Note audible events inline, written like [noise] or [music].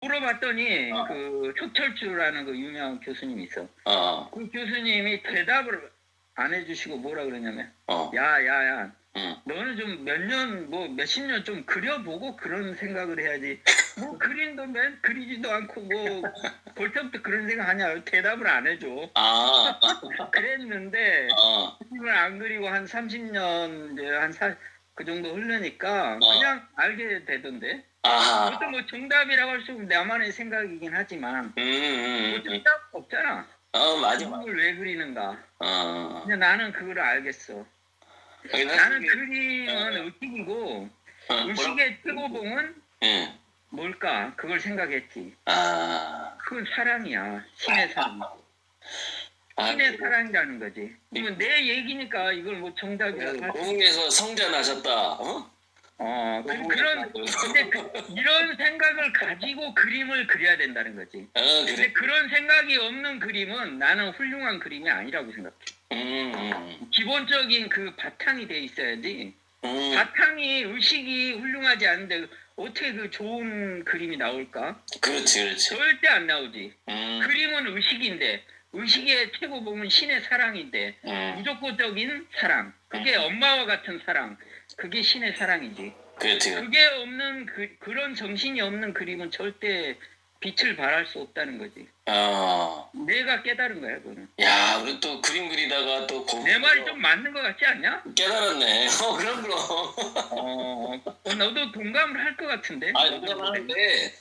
물어봤더니 어. 그 초철주라는 그 유명한 교수님이 있어. 어, 그 교수님이 대답을 안 해주시고 뭐라 그러냐면 어, 야 야 야. 응. 너는 좀 몇 년 뭐 몇십 년 좀 그려보고 그런 생각을 해야지. 뭐 [laughs] 그림도 맨 그리지도 않고 뭐 벌써부터 그런 생각하냐. 대답을 안 해줘. 아, [laughs] 그랬는데 어, 그림을 안 그리고 한 30년 이제 한 그 정도 흐르니까 어. 그냥 알게 되던데. 아하, 그것도 뭐 정답이라고 할 수 없는 나만의 생각이긴 하지만 음, 음, 뭐 음, 정답 없잖아. 어, 맞아. 그림을 왜 그리는가. 어, 근데 나는 그걸 알겠어. 여기 나는 그림은 의식이고 어, 뭐라- 의식의 최고봉은 응. 뭘까? 그걸 생각했지. 아, 그건 사랑이야. 신의 사랑. 아, 신의 사랑이라는 거지. 이건 내 얘기니까 이걸 뭐 정답이라고 할 수- 고흥에서 성자 나셨다, 어? 어 그, 그런 근데 그, 이런 생각을 가지고 그림을 그려야 된다는 거지. 어, 근데 그래. 그런 생각이 없는 그림은 나는 훌륭한 그림이 아니라고 생각해. 음, 음, 기본적인 그 바탕이 돼 있어야지. 음, 바탕이 의식이 훌륭하지 않은데 어떻게 그 좋은 그림이 나올까? 그렇지, 그렇지. 절대 안 나오지. 음, 그림은 의식인데 의식의 최고 보면 신의 사랑인데 음, 무조건적인 사랑. 그게 엄마와 같은 사랑. 그게 신의 사랑이지. 그렇지. 그게 없는 그, 그런 정신이 없는 그림은 절대 빛을 발할 수 없다는 거지. 어, 내가 깨달은 거야, 그거는. 야, 우리 또 그림 그리다가 또 고흥. 내 말이 좀 맞는 것 같지 않냐? 깨달았네. [laughs] 어, 그럼, 그럼. 어, 어, 너도 동감을 할 것 같은데? 아, 농담하는데